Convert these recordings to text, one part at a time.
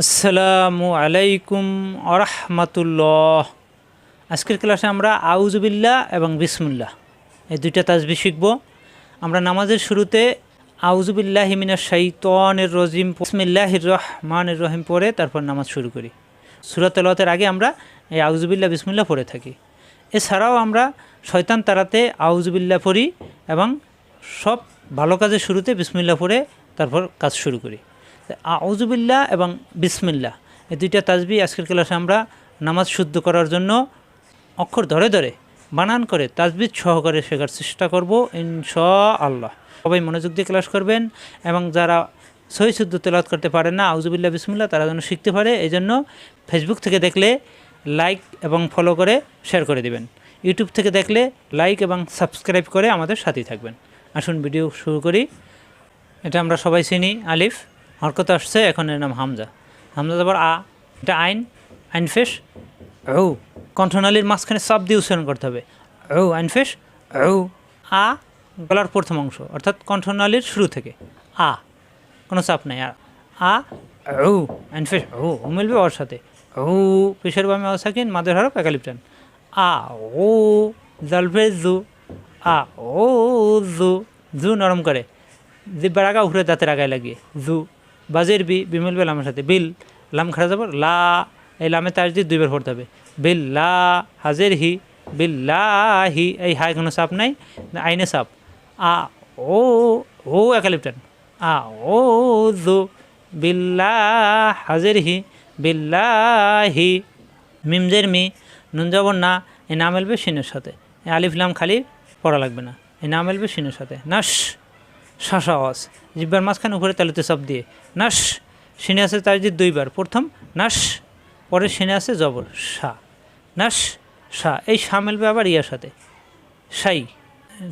আসসালামু আলাইকুম আরহামাতুল্লাহ। আজকের ক্লাসে আমরা আউজুবিল্লাহ এবং বিসমুল্লাহ, এই দুইটা তাজবি শিখব। আমরা নামাজের শুরুতে আউজুবিল্লাহ হিমিনা শাইতনের রজিম, বিসমিল্লাহির রহমানির রহিম পড়ে তারপর নামাজ শুরু করি। সুরাত তেলাওয়াতের আগে আমরা এই আউজুবিল্লাহ বিসমুল্লাহ পড়ে থাকি। এছাড়াও আমরা শয়তান তারাতে আউজুবিল্লাহ পড়ি এবং সব ভালো কাজের শুরুতে বিসমিল্লাহ পড়ে তারপর কাজ শুরু করি। আউজুবিল্লাহ এবং বিসমিল্লাহ। এই দুইটা তাজবি আজকের ক্লাসে আমরা নামাজ শুদ্ধ করার জন্য অক্ষর ধরে ধরে বানান করে তাজবিদ সহকারে শেখার চেষ্টা করব ইনশা আল্লাহ সবাই মনোযোগ দিয়ে ক্লাস করবেন এবং যারা সহি শুদ্ধ তেলাত করতে পারে না আউজুবিল্লাহ বিসমিল্লাহ, তারা যেন শিখতে পারে এই জন্য ফেসবুক থেকে দেখলে লাইক এবং ফলো করে শেয়ার করে দিবেন। ইউটিউব থেকে দেখলে লাইক এবং সাবস্ক্রাইব করে আমাদের সাথেই থাকবেন। আসুন ভিডিও শুরু করি। এটা আমরা সবাই চিনি, আলিফ। হরকত আসছে, এখন এর নাম হামজা। হামজা তারপর আ, এটা আইন আইন ফেস ও কণ্ঠনালীর মাঝখানে সব দিয়ে উচ্চারণ করতে হবে। ও আইন ফেস ও আ, গলার প্রথম অংশ, অর্থাৎ কণ্ঠনালীর শুরু থেকে। আ, কোনো চাপ নাই, আর আ ও আইন ফেস ও মিলবে ওর সাথে। ও পেশের বামে অসাকিন মাদের হরফ একালিপটান। আ, ও, জলফে জু, আ, ও, জু জু নরম করে। জিব্বার আগা উঠে দাঁতের আগায় লাগিয়ে, জু। বাজের বি, বিমল বে লামের সাথে। বিল, লাম খাড়া যাব, লা, এই লামে তার দিয়ে দুইবার পড়তে হবে। বিল, লা, হাজের হি, বিল, লা, হি, এই হাই কোনো সাপ নাই আইনে সাপ। আ, ও ও একালিপটান। আ, ও, জু বিল্লা হাজের হি বিল্লাহি মিমজের মি, নুন যাবর না এই নাম এলবে সিনের সাথে। আলিফ লাম খালি পড়া লাগবে না। এই নাম এলবে সিনের সাথে। নাস! শাসা আওয়াজ। জিব্বার মাঝখানে উপরে তালুতে সব দিয়ে, নাস, সিনে আছে তার যে দুইবার। প্রথম, নাস পরে সিনে আছে জবর, সা নাস সা এই সা মেলবে আবার ইয়ার সাথে। সাই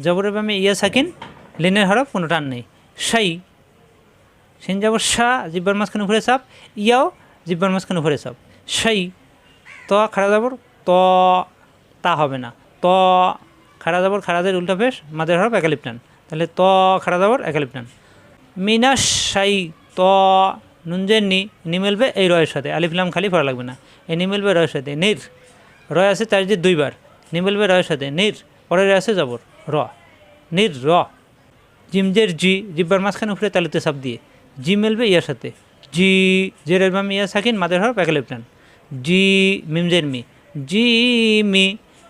জবরের বামে ইয়া সাকিন, লিনের হরফ, কোনো টান নেই। সাই সিন যাবর সা জিব্বার মাঝখানে উপরে চাপ, ইয়াও জিব্বার মাঝখানে উপরে চাপ। সাই ত, খাড়া যাবর ত, তা হবে না। ত, খাড়া যাবর খাড়াদের উল্টা ফেস মাদের হরফ একালিপ টান তাহলে ত খাড়া যাবর একালিপ টান মিনাস সাই ত নুনজের নি নি মিলবে এই রয়ের সাথে। আলিফলাম খালি পড়া লাগবে না। এই নি মিলবে রয়ের সাথে, নির। রয় আছে তার যে দুইবার। নি মিলবে রয়ের সাথে, নির। পরের আছে যাবর, র। নির, র। জিমজের জি, জিব্বার মাঝখানে উঠে তালুতে সাপ দিয়ে। জি মেলবে ইয়ার সাথে। জি জের এলবাম ইয়া সাকিন, মাদের হরফ একালিপ টান জি মিমজের মি। জি মি,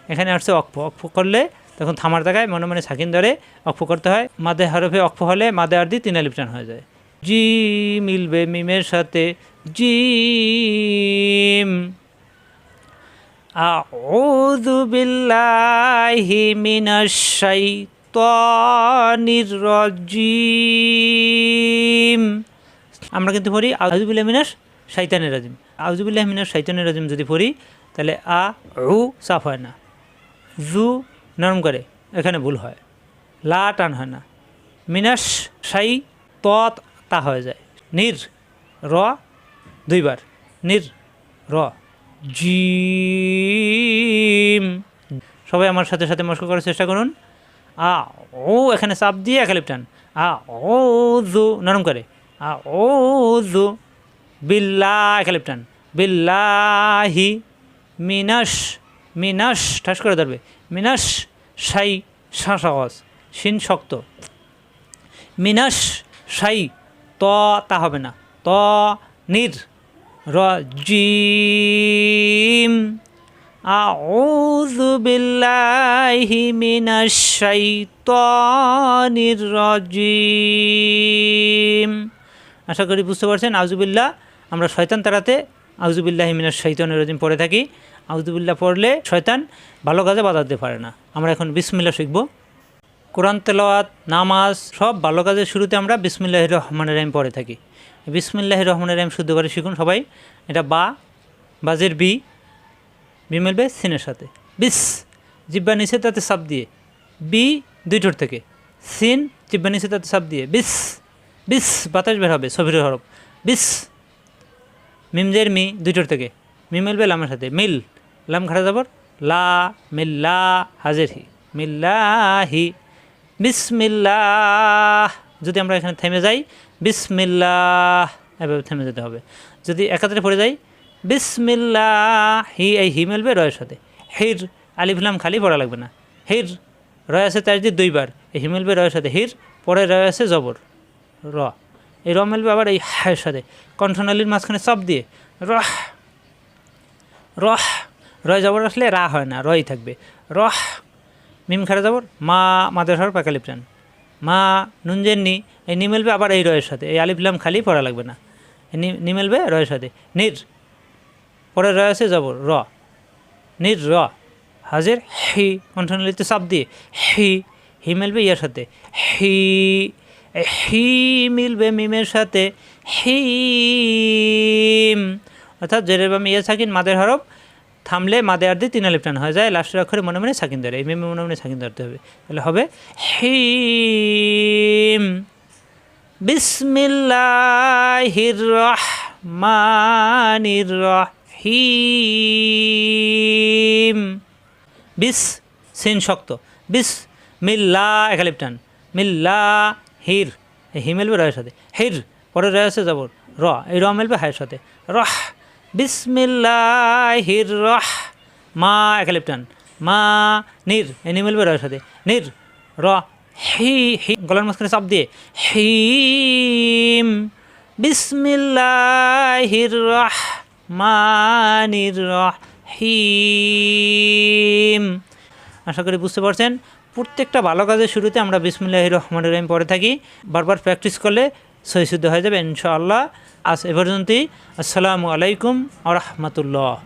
এখানে আসছে অক্ষ। অক্ষ করলে তখন থামার জায়গায় মনে মনে সাকিন ধরে অক্ষ করতে হয়। মাদে হরফে অক্ষ হলে মাদে আর দিয়ে তিন আলিপটান হয়ে যায়। জি মিলবে মিমের সাথে জিম আউযু বিল্লাহি মিনাশ আমরা কিন্তু পড়ি আউজুবিল্লাহ মিনাস শাইতানের রাজিম। আউজুবিল্লাহ মিনাস শাইতানের রাজিম যদি পড়ি, তাহলে আ, উ সাফ হয় না। জু নরম করে, এখানে ভুল হয়। লা টান হয় না। মিনাস সাই ত তা হয়ে যায়। নির, র, দুইবার। নির, র। জিম। সবাই আমার সাথে সাথে মস্ক করার চেষ্টা করুন। আ, ও, এখানে চাপ দিয়ে একালিপ টান। আ, ও, জু, নরম করে। আ, ও, জু। বিল্লা একালিপ টান। বিল্লাহি মিনাস মিনাস ঠাস করে ধরবে। মিনাস সাই শ্বাস আওয়াজ শিন শক্ত। মিনাস সাই, ত, তা হবে না। ত, নির রজিম আউযু বিল্লাহি মিনাশ শাইতানির রাজিম। আশা করি বুঝতে পারছেন। আউজুবিল্লাহ আমরা শয়তান তাড়াতে আউজুবিল্লাহ মিনাশ শাইতানির রাজিম পড়ে থাকি। আউজুবিল্লাহ পড়লে শয়তান ভালো কাজে বাধা দিতে পারে না। আমরা এখন বিসমিল্লা শিখব। কোরআন তেলাওয়াত, নামাজ সব ভালো কাজের শুরুতে আমরা বিসমিল্লাহ রহমানের রাহিম পড়ে থাকি। বিসমিল্লাহ রহমানের রাহিম শুদ্ধ করে শিখুন সবাই। এটা বা, বাজের বি বি মিলবে সিনের সাথে। বিস, জিব্বা নিচে তাতে সাপ দিয়ে। বি, দুইটোর থেকে। সিন, জিব্বা নিচে তাতে সাপ দিয়ে। বিস বিস, বাতাস বের হবে ছবির হরফ। বিস মিমজের মি দুইটোর থেকে। মি মিলবে লামের সাথে। মিল, লাম খাড়া যাবর, লা, মিল্লা, হাজের হি। মিল্লাহি বিসমিল্লাহ। যদি আমরা এখানে থেমে যাই, বিসমিল্লাহ, এভাবে থেমে যেতে হবে। যদি একাত্রে পড়ে যাই, বিসমিল্লাহ হি এই হি মেলবে রয়ের সাথে। হির আলিফলাম খালি পড়া লাগবে না। হির, রয় আছে তার দিয়ে দুইবার। এই হি মেলবে রয়ের সাথে। হির, পরে রয় আছে জবর। র। এই র মেলবে, আবার এই হায়ের সাথে কণ্ঠনালীর মাঝখানে চাপ দিয়ে, রহ রহ, রয় জবর আসলে রা হয় না রই থাকবে। রহ, মিম খারা জবর, মা মাদের হর পাকালি প্রাণ। মা নুনজেন নি, এই নি মেলবে, আবার এই রয়ের সাথে। এই আলিফলাম খালি পড়া লাগবে না। এই নি- নি মেলবে, রয়ের সাথে। নির পরে রয় আছে জবর, র। নির, র। হাজির, হি কণ্ঠনালীতে চাপ দিয়ে, হি হি মিলবে ইয়ার সাথে। হি হি মিলবে মিমের সাথে, হিম। অর্থাৎ জেরের বামে ইয়ে সাকিন মাদের হরফ, থামলে মাদে আর দিয়ে তিন আলিফ হয়ে। যায় লাস্টের অক্ষরে মনে মনে সাকিন ধরে, এই মিমে মনে মনে সাকিন ধরতে হবে। তাহলে হবে হিম। বিসমিল্লাহির রহমানির রহিম। বিস, সিন শক্ত। বিস মিল্লা একালিপ টান মিল্লা হির হি মেলবে রয়ের সাথে। হির, পরে রয়ে আছে যাবর র, এই র মেলবে হায়ের সাথে। রহ বিসমিল্লাহির রহ, মা একালিপ টান মা নির, এই নি মেলবে রয়ের সাথে। নির, র, হি হি, গলার মাঝখানে চাপ দিয়ে, হিম বিসমিল্লাহির রহমানির রহিম আশা করি বুঝতে পারছেন। প্রত্যেকটা ভালো কাজের শুরুতে আমরা বিসমুল্লাহ রহমান রহিম পড়ে থাকি। বারবার প্র্যাকটিস করলে সহিশুদ্ধ হয়ে যাবে, ইনশাআল্লাহ। আজ এ পর্যন্তই। আসসালামু আলাইকুম আ রহমতুল্লাহ।